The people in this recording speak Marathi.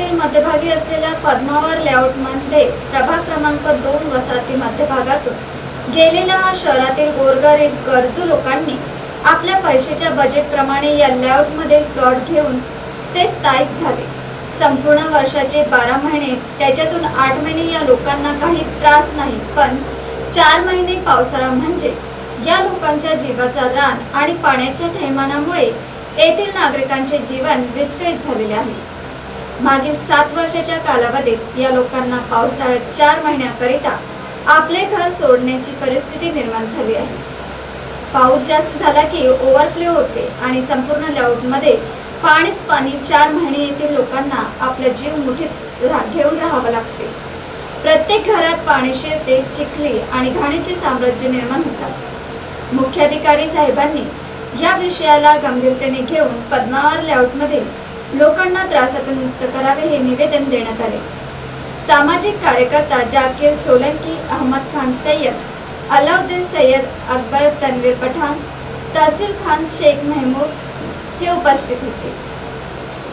शहरातील मध्यभागी असलेल्या पद्मावर लेआउटमध्ये प्रभाग क्रमांक दोन वसाहती मध्यभागातून गेलेल्या शहरातील गोरगरीब गरजू लोकांनी आपल्या पैशाच्या बजेटप्रमाणे या लेआउटमधील प्लॉट घेऊन ते स्थायिक झाले. संपूर्ण वर्षाचे बारा महिने त्याच्यातून आठ महिने या लोकांना काही त्रास नाही पण चार महिने पावसाळा म्हणजे या लोकांच्या जीवाचा रान आणि पाण्याच्या थैमानामुळे येथील नागरिकांचे जीवन विस्कळीत झालेले आहे. मागील सात वर्षाच्या कालावधीत या लोकांना पावसाळ्यात चार महिन्याकरिता आपले घर सोडण्याची परिस्थिती निर्माण झाली आहे. पाऊस जास्त झाला की ओव्हरफ्लो होते आणि संपूर्ण लेआउटमध्ये पाणीच पाणी चार महिने येथील लोकांना आपला जीव मुठीत रा घेऊन राहावं लागते. प्रत्येक घरात पाणी शिरते चिखली आणि घाणीचे साम्राज्य निर्माण होतात. मुख्याधिकारी साहेबांनी या विषयाला गंभीरतेने घेऊन पद्मावर लेआउटमधील लोकांना त्रासातून मुक्त करावे हे निवेदन देण्यात आले. सामाजिक कार्यकर्ता जाकीर सोलंकी अहमद खान सय्यद अलाउद्दीन सय्यद अकबर तन्वीर पठाण तहसील खान शेख महमूद हे उपस्थित होते.